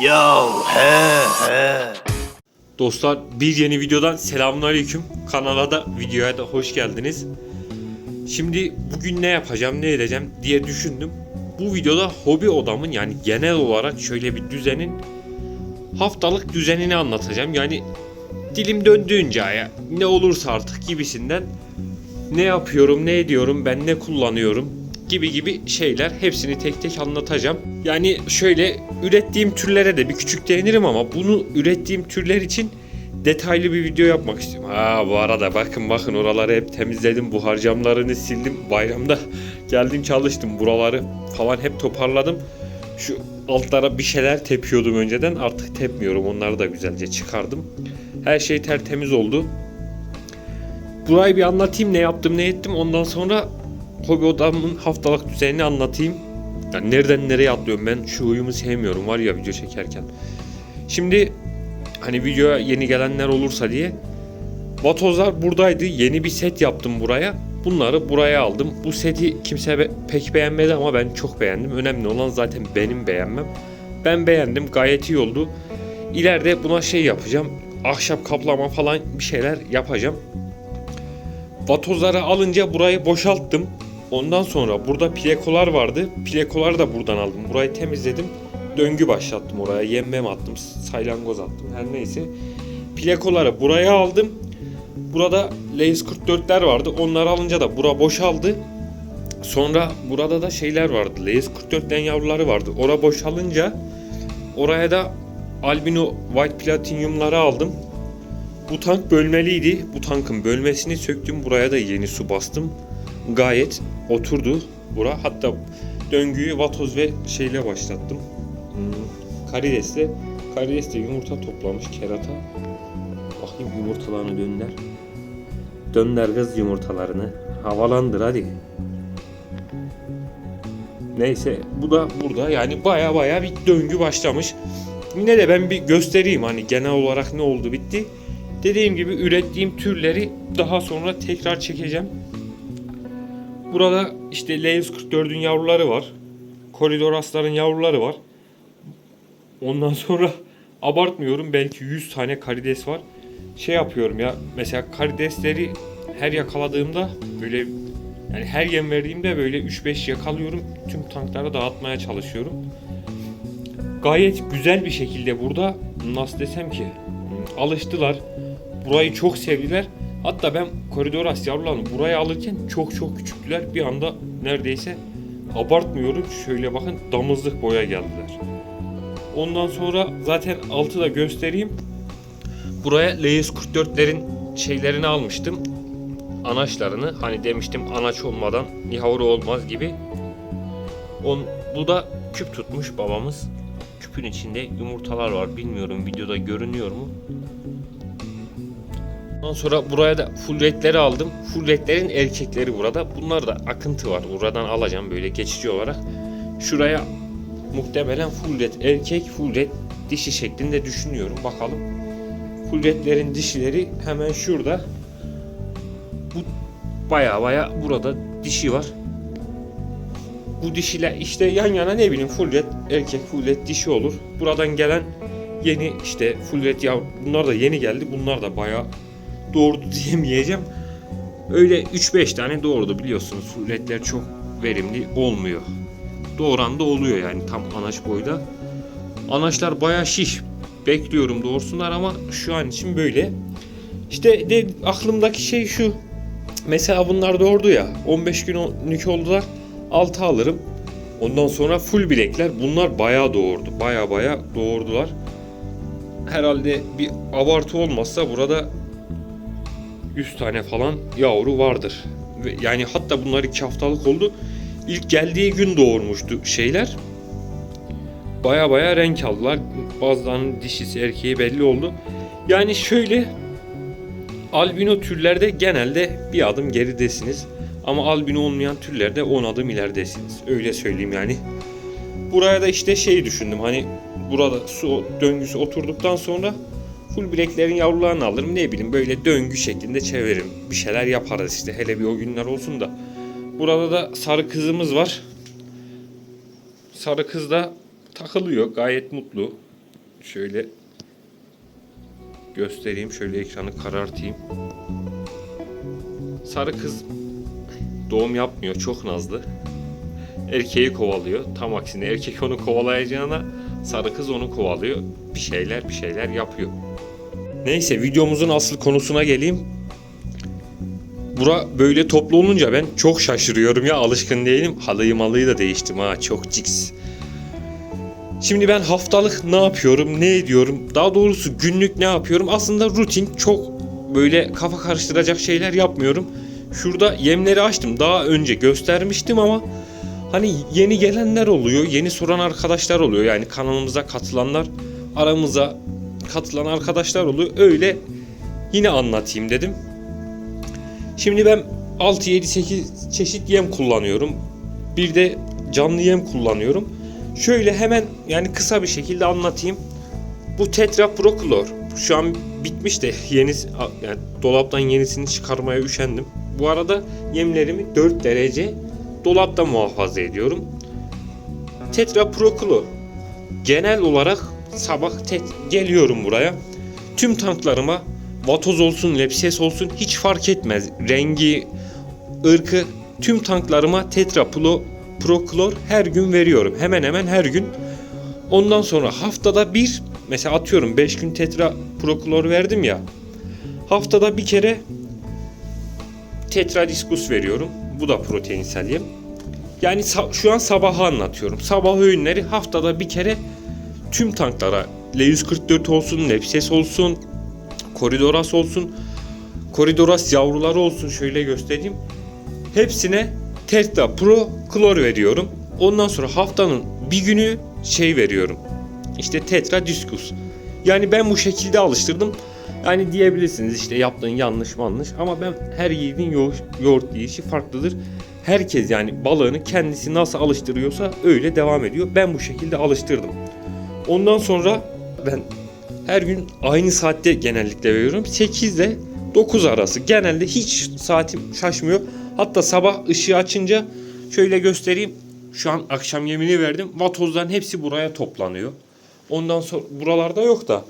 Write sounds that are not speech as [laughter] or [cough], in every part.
Yo he he. Dostlar bir yeni videodan selamünaleyküm. Kanala da videoya da hoş geldiniz. Şimdi bugün ne yapacağım ne edeceğim diye düşündüm. Bu videoda hobi odamın yani genel olarak şöyle bir düzenin haftalık düzenini anlatacağım. Yani dilim döndüğünce ya ne olursa artık gibisinden ne yapıyorum ne ediyorum ben ne kullanıyorum gibi gibi şeyler hepsini tek tek anlatacağım. Yani şöyle ürettiğim türlere de bir küçük değinirim ama bunu ürettiğim türler için detaylı bir video yapmak istiyorum. Ha bu arada bakın bakın oraları hep temizledim. Buhar camlarını sildim. Bayramda geldim çalıştım. Buraları falan hep toparladım. Şu altlara bir şeyler tepiyordum önceden. Artık tepmiyorum. Onları da güzelce çıkardım. Her şey tertemiz oldu. Burayı bir anlatayım ne yaptım ne ettim. Ondan sonra hobi odamın haftalık düzenini anlatayım. Yani nereden nereye atlıyorum ben şu huyumu sevmiyorum var ya video çekerken. Şimdi hani videoya yeni gelenler olursa diye vatozlar buradaydı. Yeni bir set yaptım buraya. Bunları buraya aldım. Bu seti kimse be- pek beğenmedi ama ben çok beğendim. Önemli olan zaten benim beğenmem. Ben beğendim. Gayet iyi oldu. İleride buna şey yapacağım. Ahşap kaplama falan bir şeyler yapacağım. Vatozları alınca burayı boşalttım. Ondan sonra burada plekolar vardı. Plekoları da buradan aldım. Burayı temizledim. Döngü başlattım oraya. Yemmem attım. Saylangoz attım. Her neyse. Plekoları buraya aldım. Burada Lays 44'ler vardı. Onları alınca da bura boşaldı. Sonra burada da şeyler vardı. Lays 44'ten yavruları vardı. Ora boşalınca oraya da albino white platinumları aldım. Bu tank bölmeliydi. Bu tankın bölmesini söktüm. Buraya da yeni su bastım. Gayet oturdu bura. Hatta döngüyü vatoz ve şeyle başlattım. Hmm, karidesle. Karides de yumurta toplamış kerata. Bakayım yumurtalarını dönder. Dönder kız yumurtalarını. Havalandır hadi. Neyse bu da burada yani baya baya bir döngü başlamış. Yine de ben bir göstereyim hani genel olarak ne oldu bitti. Dediğim gibi ürettiğim türleri daha sonra tekrar çekeceğim. Burada işte L144'ün yavruları var. Koridorasların yavruları var. Ondan [laughs] sonra abartmıyorum belki 100 tane karides var. Şey yapıyorum ya mesela karidesleri her yakaladığımda böyle yani her yem verdiğimde böyle 3-5 yakalıyorum. Tüm tanklara dağıtmaya çalışıyorum. Gayet güzel bir şekilde burada nasıl desem ki alıştılar. Burayı çok sevdiler. Hatta ben koridoras yavrularını buraya alırken çok çok küçüktüler. Bir anda neredeyse abartmıyorum. Şöyle bakın damızlık boya geldiler. Ondan sonra zaten altı da göstereyim. Buraya LS44'lerin şeylerini almıştım. Anaçlarını. Hani demiştim anaç olmadan yavru olmaz gibi. On, bu da küp tutmuş babamız. Küpün içinde yumurtalar var. Bilmiyorum videoda görünüyor mu? Ondan sonra buraya da full redleri aldım. Full redlerin erkekleri burada. Bunlar da akıntı var. Buradan alacağım böyle geçici olarak. Şuraya muhtemelen full red erkek, full red dişi şeklinde düşünüyorum. Bakalım. Full redlerin dişileri hemen şurada. Bu baya baya burada dişi var. Bu dişiler işte yan yana ne bileyim full red erkek full red dişi olur. Buradan gelen yeni işte full red ya bunlar da yeni geldi. Bunlar da baya doğurdu [laughs] diyemeyeceğim. Öyle 3-5 tane doğurdu biliyorsunuz. Full redler çok verimli olmuyor. Doğuran da oluyor yani tam anaç boyda. Anaçlar baya şiş. Bekliyorum doğursunlar ama şu an için böyle. İşte de aklımdaki şey şu. Mesela bunlar doğurdu ya. 15 günlük oldular. 6 alırım. Ondan sonra full bilekler. Bunlar bayağı doğurdu. Baya baya doğurdular. Herhalde bir abartı olmazsa burada 100 tane falan yavru vardır. Yani hatta bunlar 2 haftalık oldu. İlk geldiği gün doğurmuştu şeyler. Baya baya renk aldılar. Bazılarının dişisi erkeği belli oldu. Yani şöyle albino türlerde genelde bir adım geridesiniz. Ama albino olmayan türlerde 10 adım ileridesiniz. Öyle söyleyeyim yani. Buraya da işte şey düşündüm hani burada su döngüsü oturduktan sonra full bileklerin yavrularını alırım ne bileyim böyle döngü şeklinde çeviririm. Bir şeyler yaparız işte hele bir o günler olsun da. Burada da sarı kızımız var. Sarı kız da takılıyor gayet mutlu. şöyle göstereyim. Şöyle ekranı karartayım. Sarı kız doğum yapmıyor. Çok nazlı. Erkeği kovalıyor. Tam aksine erkek onu kovalayacağına sarı kız onu kovalıyor. Bir şeyler bir şeyler yapıyor. Neyse videomuzun asıl konusuna geleyim. Bura böyle toplu olunca ben çok şaşırıyorum ya alışkın değilim. Halıyı malıyı da değiştim ha çok ciks. Şimdi ben haftalık ne yapıyorum, ne ediyorum? Daha doğrusu günlük ne yapıyorum? Aslında rutin çok böyle kafa karıştıracak şeyler yapmıyorum. Şurada yemleri açtım. Daha önce göstermiştim ama hani yeni gelenler oluyor, yeni soran arkadaşlar oluyor. Yani kanalımıza katılanlar, aramıza katılan arkadaşlar oluyor. Öyle yine anlatayım dedim. Şimdi ben 6 7 8 çeşit yem kullanıyorum. Bir de canlı yem kullanıyorum. Şöyle hemen yani kısa bir şekilde anlatayım. Bu Tetra Prochlor şu an bitmiş de yeni yani dolaptan yenisini çıkarmaya üşendim. Bu arada yemlerimi 4 derece dolapta muhafaza ediyorum. Tetra Prochlor genel olarak sabah geliyorum buraya. Tüm tanklarıma vatoz olsun, lepses olsun hiç fark etmez. Rengi, ırkı tüm tanklarıma Tetra Pro, Prochlor her gün veriyorum. Hemen hemen her gün. Ondan sonra haftada bir mesela atıyorum 5 gün Tetra Prochlor verdim ya. Haftada bir kere Tetra Discus veriyorum. Bu da proteinsel yem. Yani şu an sabahı anlatıyorum. Sabah öğünleri haftada bir kere tüm tanklara L144 olsun, Lepses olsun, Koridoras olsun, Koridoras yavruları olsun şöyle göstereyim. Hepsine Tetra Pro klor veriyorum. Ondan sonra haftanın bir günü şey veriyorum. İşte Tetra Discus. Yani ben bu şekilde alıştırdım. Yani diyebilirsiniz işte yaptığın yanlış yanlış ama ben her yiğidin yoğurt, yoğurt yiyişi farklıdır. Herkes yani balığını kendisi nasıl alıştırıyorsa öyle devam ediyor. Ben bu şekilde alıştırdım. Ondan sonra ben her gün aynı saatte genellikle veriyorum. 8 ile 9 arası. Genelde hiç saatim şaşmıyor. Hatta sabah ışığı açınca şöyle göstereyim. Şu an akşam yemini verdim. Vatozların hepsi buraya toplanıyor. Ondan sonra buralarda yok da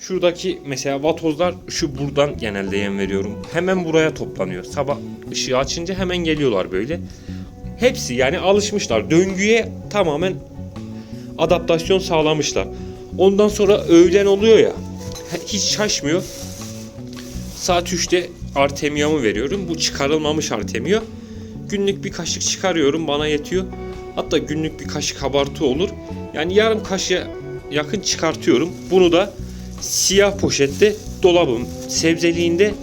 şuradaki mesela vatozlar şu buradan genelde yem veriyorum. Hemen buraya toplanıyor. Sabah ışığı açınca hemen geliyorlar böyle. Hepsi yani alışmışlar. Döngüye tamamen adaptasyon sağlamışlar. Ondan sonra öğlen oluyor ya. Hiç şaşmıyor. Saat 3'te Artemiyamı veriyorum. Bu çıkarılmamış Artemia. Günlük bir kaşık çıkarıyorum bana yetiyor. Hatta günlük bir kaşık abartı olur. Yani yarım kaşığa yakın çıkartıyorum. Bunu da siyah poşette dolabım sebzeliğinde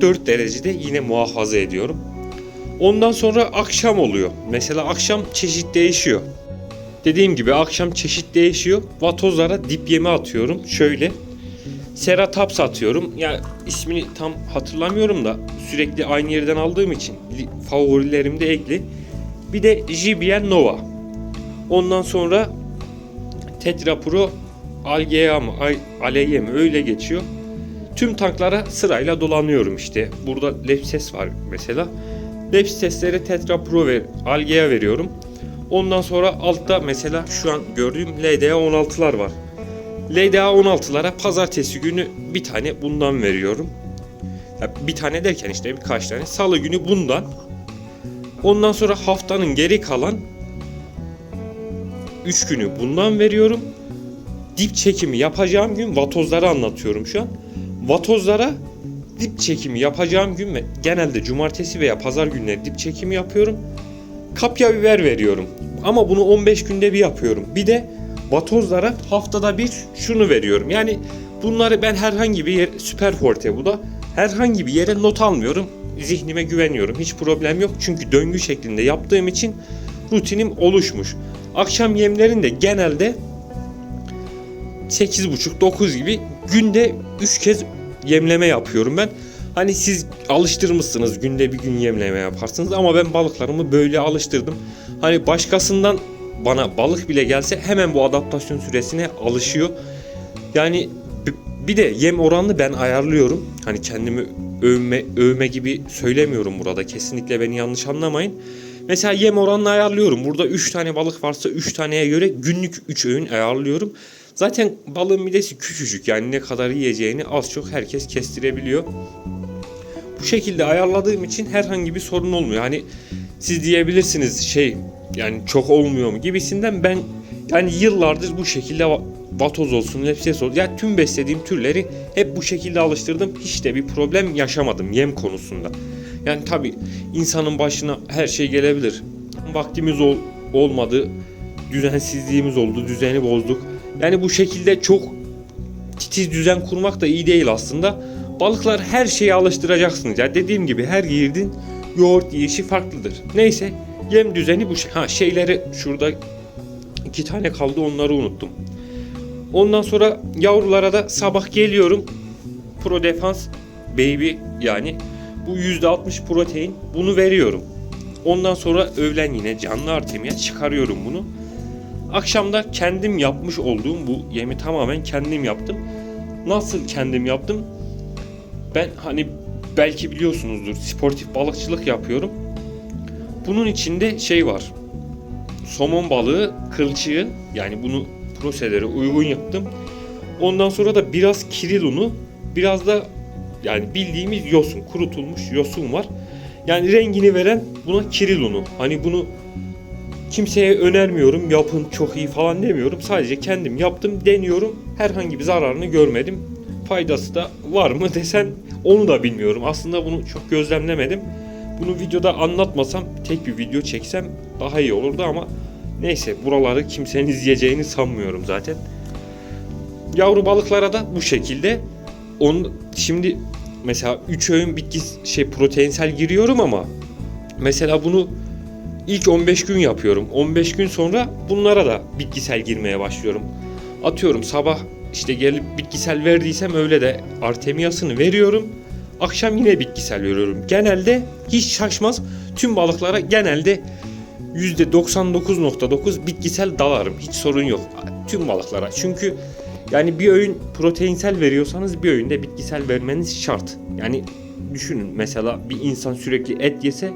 4 derecede yine muhafaza ediyorum. Ondan sonra akşam oluyor. Mesela akşam çeşit değişiyor. Dediğim gibi akşam çeşit değişiyor. Vatozlara dip yemi atıyorum. Şöyle. Serataps atıyorum. Ya ismini tam hatırlamıyorum da sürekli aynı yerden aldığım için li- favorilerimde ekli. Bir de JBL Nova. Ondan sonra Tetra Pro Algea mı Aleye mi öyle geçiyor. Tüm tanklara sırayla dolanıyorum işte. Burada Lepses var mesela. Lepseslere Tetra Pro ve Algea veriyorum. Ondan sonra altta mesela şu an gördüğüm LDA 16'lar var. LDA 16'lara pazartesi günü bir tane bundan veriyorum. Ya bir tane derken işte birkaç tane. Salı günü bundan. Ondan sonra haftanın geri kalan 3 günü bundan veriyorum. Dip çekimi yapacağım gün vatozları anlatıyorum şu an. Vatozlara dip çekimi yapacağım gün ve genelde cumartesi veya pazar günleri dip çekimi yapıyorum. Kapya biber veriyorum. Ama bunu 15 günde bir yapıyorum. Bir de vatozlara haftada bir şunu veriyorum. Yani bunları ben herhangi bir yer, süper forte bu da herhangi bir yere not almıyorum. Zihnime güveniyorum. Hiç problem yok. Çünkü döngü şeklinde yaptığım için rutinim oluşmuş. Akşam yemlerinde genelde 8.30-9 gibi günde 3 kez yemleme yapıyorum ben. Hani siz alıştırmışsınız günde bir gün yemleme yaparsınız ama ben balıklarımı böyle alıştırdım. Hani başkasından bana balık bile gelse hemen bu adaptasyon süresine alışıyor. Yani bir de yem oranını ben ayarlıyorum. Hani kendimi övme, övme gibi söylemiyorum burada. Kesinlikle beni yanlış anlamayın. Mesela yem oranını ayarlıyorum. Burada 3 tane balık varsa 3 taneye göre günlük 3 öğün ayarlıyorum. Zaten balığın midesi küçücük yani ne kadar yiyeceğini az çok herkes kestirebiliyor. Bu şekilde ayarladığım için herhangi bir sorun olmuyor. Hani siz diyebilirsiniz şey yani çok olmuyor mu gibisinden ben yani yıllardır bu şekilde va- vatoz olsun, lepses olsun. Ya tüm beslediğim türleri hep bu şekilde alıştırdım. Hiç de bir problem yaşamadım yem konusunda. Yani tabi insanın başına her şey gelebilir. Vaktimiz ol, olmadı, düzensizliğimiz oldu, düzeni bozduk. Yani bu şekilde çok titiz düzen kurmak da iyi değil aslında. Balıklar her şeye alıştıracaksınız. Ya dediğim gibi her yiğidin yoğurt yiyişi farklıdır. Neyse yem düzeni bu şey. Ha şeyleri şurada iki tane kaldı onları unuttum. Ondan sonra yavrulara da sabah geliyorum. Pro Defense Baby yani bu %60 protein bunu veriyorum. Ondan sonra öğlen yine canlı artemiye çıkarıyorum bunu. Akşamda kendim yapmış olduğum bu yemi tamamen kendim yaptım. Nasıl kendim yaptım? Ben hani belki biliyorsunuzdur sportif balıkçılık yapıyorum. Bunun içinde şey var. Somon balığı, kılçığı yani bunu prosedere uygun yaptım. Ondan sonra da biraz kiril unu, biraz da yani bildiğimiz yosun, kurutulmuş yosun var. Yani rengini veren buna kiril unu. Hani bunu kimseye önermiyorum. Yapın çok iyi falan demiyorum. Sadece kendim yaptım, deniyorum. Herhangi bir zararını görmedim. Faydası da var mı desen onu da bilmiyorum. Aslında bunu çok gözlemlemedim. Bunu videoda anlatmasam, tek bir video çeksem daha iyi olurdu ama neyse buraları kimsenin [laughs] izleyeceğini sanmıyorum zaten. Yavru balıklara da bu şekilde. On, şimdi mesela 3 öğün bitki şey proteinsel giriyorum ama mesela bunu İlk 15 gün yapıyorum. 15 gün sonra bunlara da bitkisel girmeye başlıyorum. Atıyorum sabah işte gelip bitkisel verdiysem öyle de artemiyasını veriyorum. Akşam yine bitkisel veriyorum. Genelde hiç şaşmaz. Tüm balıklara genelde %99.9 bitkisel dalarım. Hiç sorun yok. Tüm balıklara. Çünkü yani bir öğün proteinsel veriyorsanız bir öğünde bitkisel vermeniz şart. Yani düşünün mesela bir insan sürekli et yese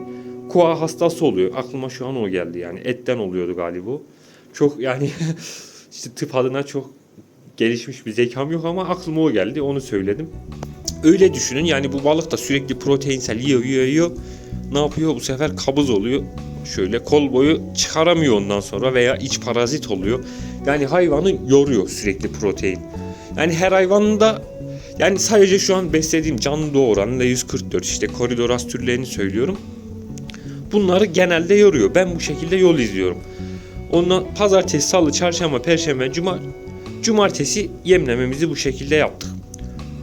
koa hastası oluyor. Aklıma şu an o geldi yani. Etten oluyordu galiba. Çok yani [laughs] işte tıp adına çok gelişmiş bir zekam yok ama aklıma o geldi. Onu söyledim. Öyle düşünün yani bu balık da sürekli proteinsel yiyor yiyor yiyor. Ne yapıyor bu sefer kabız oluyor. Şöyle kol boyu çıkaramıyor ondan sonra veya iç parazit oluyor. Yani hayvanı yoruyor sürekli protein. Yani her hayvanın da yani sadece şu an beslediğim canlı doğuran 144 işte koridoras türlerini söylüyorum. Bunları genelde yoruyor. Ben bu şekilde yol izliyorum. Ondan pazartesi, salı, çarşamba, perşembe, cuma cumartesi yemlememizi bu şekilde yaptık.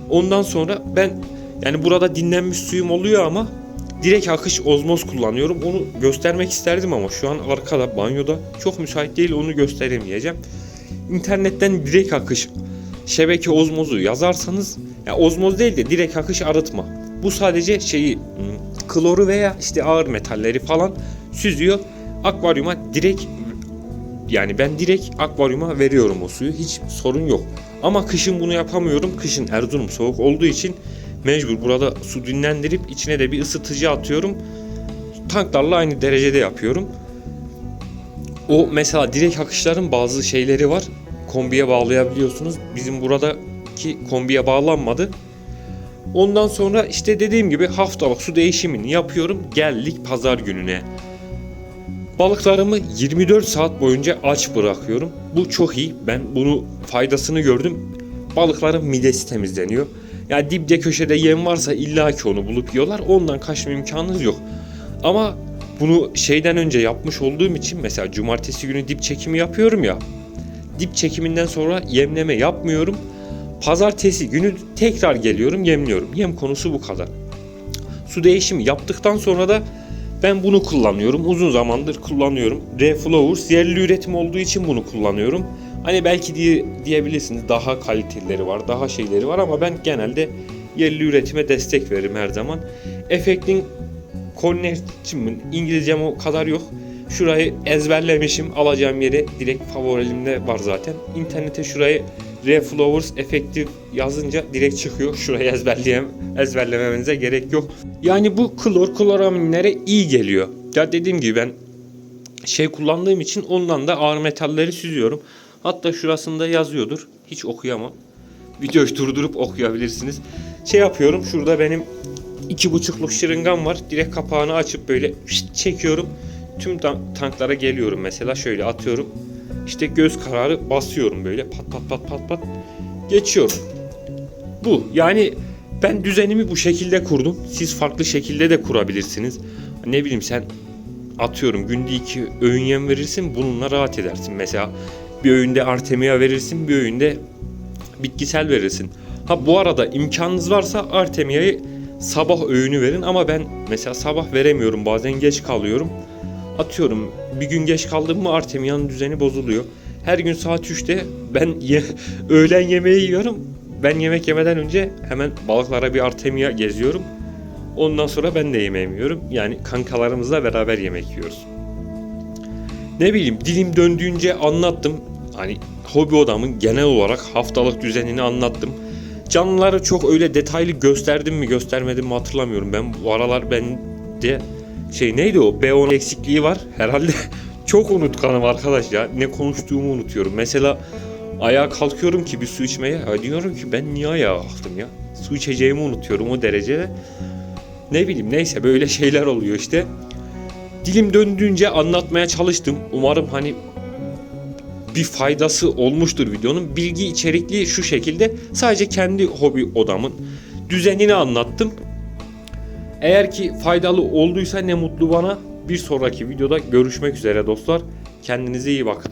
Ondan sonra ben yani burada dinlenmiş suyum oluyor ama direkt akış ozmoz kullanıyorum. Onu göstermek isterdim ama şu an arkada banyoda çok müsait değil onu gösteremeyeceğim. İnternetten direkt akış şebeke ozmozu yazarsanız ya ozmoz değil de direkt akış arıtma. Bu sadece şeyi hmm, kloru veya işte ağır metalleri falan süzüyor. Akvaryuma direkt yani ben direkt akvaryuma veriyorum o suyu. Hiç sorun yok. Ama kışın bunu yapamıyorum. Kışın Erzurum soğuk olduğu için mecbur burada su dinlendirip içine de bir ısıtıcı atıyorum. Tanklarla aynı derecede yapıyorum. O mesela direkt akışların bazı şeyleri var. Kombiye bağlayabiliyorsunuz. Bizim buradaki kombiye bağlanmadı. Ondan sonra işte dediğim gibi haftalık su değişimini yapıyorum. Geldik pazar gününe. Balıklarımı 24 saat boyunca aç bırakıyorum. Bu çok iyi. Ben bunu faydasını gördüm. Balıkların midesi temizleniyor. Yani dipte köşede yem varsa illa ki onu bulup yiyorlar. Ondan kaçma imkanınız yok. Ama bunu şeyden önce yapmış olduğum için mesela cumartesi günü dip çekimi yapıyorum ya. Dip çekiminden sonra yemleme yapmıyorum. Pazartesi günü tekrar geliyorum yemliyorum. Yem konusu bu kadar. Su değişimi yaptıktan sonra da ben bunu kullanıyorum. Uzun zamandır kullanıyorum. Reflowers yerli üretim olduğu için bunu kullanıyorum. Hani belki diye, diyebilirsiniz daha kaliteleri var, daha şeyleri var ama ben genelde yerli üretime destek veririm her zaman. Effecting Connect'imin İngilizcem o kadar yok. Şurayı ezberlemişim. Alacağım yere direkt favorilimde var zaten. İnternete şurayı Reflowers Effective yazınca direkt çıkıyor. Şurayı ezberleyem, ezberlememize gerek yok. Yani bu klor kloraminlere iyi geliyor. Ya dediğim gibi ben şey kullandığım için ondan da ağır metalleri süzüyorum. Hatta şurasında yazıyordur. Hiç okuyamam. Videoyu durdurup okuyabilirsiniz. Şey yapıyorum. Şurada benim iki buçukluk şırıngam var. Direkt kapağını açıp böyle çekiyorum. Tüm tan- tanklara geliyorum mesela. Şöyle atıyorum. İşte göz kararı basıyorum böyle. Pat pat pat pat pat. Geçiyorum. Bu. Yani ben düzenimi bu şekilde kurdum. Siz farklı şekilde de kurabilirsiniz. Ne bileyim sen atıyorum günde iki öğün yem verirsin bununla rahat edersin. Mesela bir öğünde artemia verirsin bir öğünde bitkisel verirsin. Ha bu arada imkanınız varsa artemia'yı sabah öğünü verin ama ben mesela sabah veremiyorum bazen geç kalıyorum. Atıyorum bir gün geç kaldım mı artemia'nın düzeni bozuluyor. Her gün saat 3'te ben ye- [laughs] öğlen yemeği yiyorum. Ben yemek yemeden önce hemen balıklara bir artemia geziyorum. Ondan sonra ben de yemeğimi yiyorum. Yani kankalarımızla beraber yemek yiyoruz. Ne bileyim dilim döndüğünce anlattım. Hani hobi odamın genel olarak haftalık düzenini anlattım. Canlıları çok öyle detaylı gösterdim mi göstermedim mi hatırlamıyorum. Ben bu aralar ben de şey neydi o B10 eksikliği var. Herhalde [laughs] çok unutkanım arkadaş ya. Ne konuştuğumu unutuyorum. Mesela ayağa kalkıyorum ki bir su içmeye. Ya diyorum ki ben niye ayağa kalktım ya? Su içeceğimi unutuyorum o derecede. Ne bileyim neyse böyle [laughs] şeyler oluyor işte. Dilim döndüğünce anlatmaya çalıştım. Umarım hani bir faydası olmuştur videonun. Bilgi içerikli şu şekilde sadece kendi hobi odamın düzenini anlattım. Eğer ki faydalı olduysa ne mutlu bana. Bir sonraki videoda görüşmek üzere dostlar. Kendinize iyi bakın.